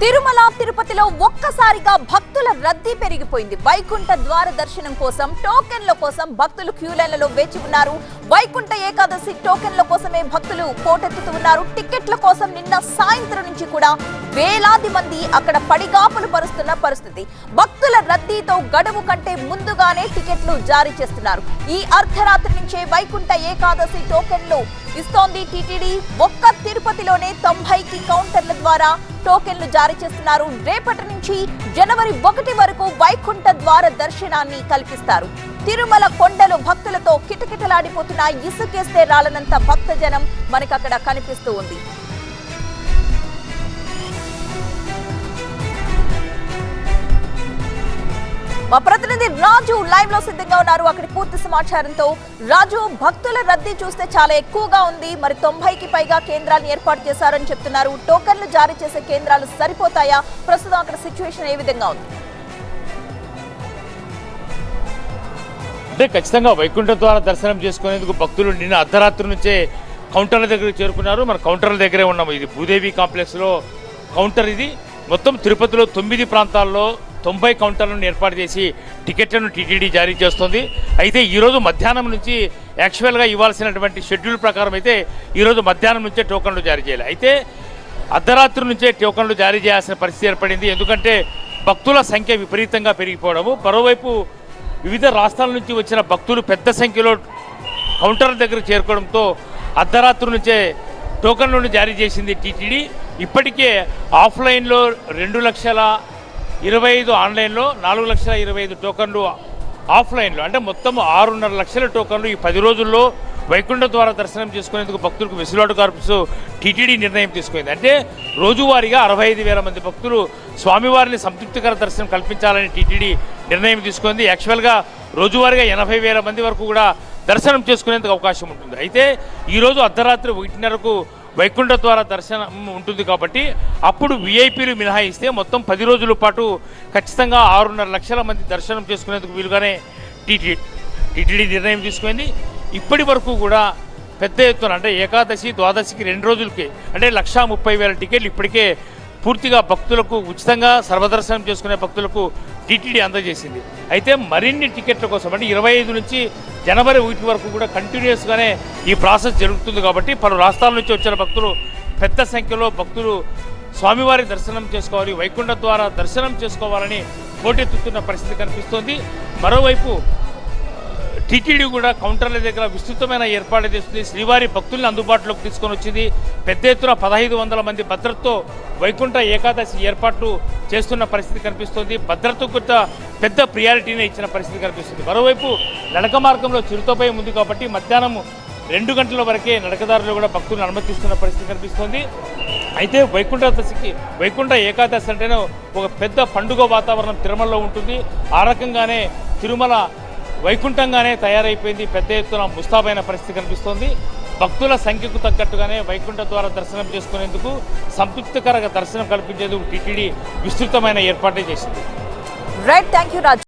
తిరుమల తిరుపతిలో ఒక్కసారిగా భక్తుల రద్దీ పెరిగిపోయింది. వైకుంఠ ద్వార దర్శనం కోసం టోకెన్ల కోసం భక్తులు క్యూలైన్లలో వేచి ఉన్నారు. వైకుంఠ ఏకాదశి టోకెన్ల కోసమే భక్తులు పోటెత్తుతూ ఉన్నారు. టికెట్ల కోసం నిన్న సాయంత్రం నుంచి కూడా వేలాది మంది అక్కడ పడిగాపులు పరుస్తున్న పరిస్థితి. భక్తుల రద్దీతో గడువు కంటే ముందుగానే టికెట్లు జారీ చేస్తున్నారు. ఈ అర్ధరాత్రి నుంచే వైకుంఠ ఏకాదశి టోకెన్లు ఇస్తోంది టీటీడీ. ఒక్క తిరుపతిలోనే తొంభైకి కౌంటర్ల ద్వారా టోకెన్లు జారీ చేస్తున్నారు. రేపటి నుంచి జనవరి ఒకటి వరకు వైకుంఠ ద్వార దర్శనాన్ని కల్పిస్తారు. తిరుమల కొండలు భక్తులతో కిటకిటలాడిపోతున్న ఇసుకేస్తే రాలనంత భక్తజనం మనకు అక్కడ కనిపిస్తూ ఉంది. మా ప్రతినిధి రాజు లైవ్లో సిద్ధంగా ఉన్నారు. అక్కడి పూర్తి సమాచారంతో రాజు భక్తుల రద్దీ చూస్తే చాలా ఎక్కువగా ఉంది. మరి తొంభైకి పైగా కేంద్రాలను ఏర్పాటు చేశారని చెప్తున్నారు. టోకన్లు జారీ చేసే కేంద్రాలు సరిపోతాయా? ప్రస్తుతం అక్కడ సిచ్యువేషన్ ఏ విధంగా ఉంది? అంటే ఖచ్చితంగా వైకుంఠ ద్వారా దర్శనం చేసుకునేందుకు భక్తులు నిన్న అర్ధరాత్రి నుంచే కౌంటర్ల దగ్గర చేరుకున్నారు. మన కౌంటర్ల దగ్గరే ఉన్నాము. ఇది భూదేవి కాంప్లెక్స్లో కౌంటర్ ఇది. మొత్తం తిరుపతిలో తొమ్మిది ప్రాంతాల్లో తొంభై కౌంటర్లను ఏర్పాటు చేసి టికెట్లను టీటీడీ జారీ చేస్తుంది. అయితే ఈరోజు మధ్యాహ్నం నుంచి యాక్చువల్గా ఇవ్వాల్సినటువంటి షెడ్యూల్ ప్రకారం అయితే ఈరోజు మధ్యాహ్నం నుంచే టోకన్లు జారీ చేయాలి. అయితే అర్ధరాత్రి నుంచే టోకన్లు జారీ చేయాల్సిన పరిస్థితి ఏర్పడింది. ఎందుకంటే భక్తుల సంఖ్య విపరీతంగా పెరిగిపోవడము. మరోవైపు వివిధ రాష్ట్రాల నుంచి వచ్చిన భక్తులు పెద్ద సంఖ్యలో కౌంటర్ల దగ్గర చేరుకోవడంతో అర్ధరాత్రి నుంచే టోకన్లను జారీ చేసింది టీటీడీ. ఇప్పటికే ఆఫ్లైన్లో రెండు లక్షల ఇరవై ఐదు ఆన్లైన్లో నాలుగు లక్షల ఇరవై ఐదు టోకన్లు ఆఫ్లైన్లో. అంటే మొత్తం ఆరున్నర లక్షల టోకన్లు ఈ పది రోజుల్లో వైకుంఠ ద్వారా దర్శనం చేసుకునేందుకు భక్తులకు వెసులుబాటు కల్పిస్తూ టీటీడీ నిర్ణయం తీసుకుంది. అంటే రోజువారీగా అరవై ఐదు వేల మంది భక్తులు స్వామివారిని సంతృప్తికర దర్శనం కల్పించాలని టీటీడీ నిర్ణయం తీసుకుంది. యాక్చువల్గా రోజువారీగా ఎనభై వేల మంది వరకు కూడా దర్శనం చేసుకునేందుకు అవకాశం ఉంటుంది. అయితే ఈరోజు అర్ధరాత్రి ఒకటిన్నరకు వైకుంఠ ద్వారా దర్శనం ఉంటుంది కాబట్టి అప్పుడు విఐపీలు మినహాయిస్తే మొత్తం పది రోజుల పాటు ఖచ్చితంగా ఆరున్నర లక్షల మంది దర్శనం చేసుకునేందుకు వీలుగానే టీటీ టీటీడీ నిర్ణయం తీసుకుంది. ఇప్పటి వరకు కూడా పెద్ద ఎత్తున అంటే ఏకాదశి ద్వాదశికి రెండు రోజులకి అంటే లక్షా ముప్పై వేల టికెట్లు ఇప్పటికే పూర్తిగా భక్తులకు ఉచితంగా సర్వదర్శనం చేసుకునే భక్తులకు టీటీడీ అందజేసింది. అయితే మరిన్ని టికెట్ల కోసం అంటే ఇరవై ఐదు నుంచి జనవరి ఒకటి వరకు కూడా కంటిన్యూస్గానే ఈ ప్రాసెస్ జరుగుతుంది కాబట్టి పలు రాష్ట్రాల నుంచి వచ్చిన భక్తులు పెద్ద సంఖ్యలో భక్తులు స్వామివారి దర్శనం చేసుకోవాలి వైకుంఠ ద్వారా దర్శనం చేసుకోవాలని పోటెత్తుతున్న పరిస్థితి కనిపిస్తోంది. మరోవైపు టీటీడీ కూడా కౌంటర్ల దగ్గర విస్తృతమైన ఏర్పాట్లు చేస్తుంది. శ్రీవారి భక్తుల్ని అందుబాటులోకి తీసుకొని వచ్చింది. పెద్ద ఎత్తున పదహైదు వందల మంది భద్రతతో వైకుంఠ ఏకాదశి ఏర్పాట్లు చేస్తున్న పరిస్థితి కనిపిస్తుంది. భద్రతకు కూడా పెద్ద ప్రియారిటీని ఇచ్చిన పరిస్థితి కనిపిస్తుంది. మరోవైపు నడక మార్గంలో చిరుతపై ఉంది కాబట్టి మధ్యాహ్నం రెండు గంటల వరకే నడకదారులు కూడా భక్తులను అనుమతిస్తున్న పరిస్థితి కనిపిస్తుంది. అయితే వైకుంఠ దశకి వైకుంఠ ఏకాదశి అంటేనే ఒక పెద్ద పండుగ వాతావరణం తిరుమలలో ఉంటుంది. ఆ రకంగానే తిరుమల వైకుంఠంగానే తయారైపోయింది. పెద్ద ఎత్తున ముస్తాబైన పరిస్థితి కనిపిస్తోంది. భక్తుల సంఖ్యకు తగ్గట్టుగానే వైకుంఠ ద్వారా దర్శనం చేసుకునేందుకు సంతృప్తికరంగా దర్శనం కల్పించేందుకు టీటీడీ విస్తృతమైన ఏర్పాట్లు చేసింది. Right thank you Raju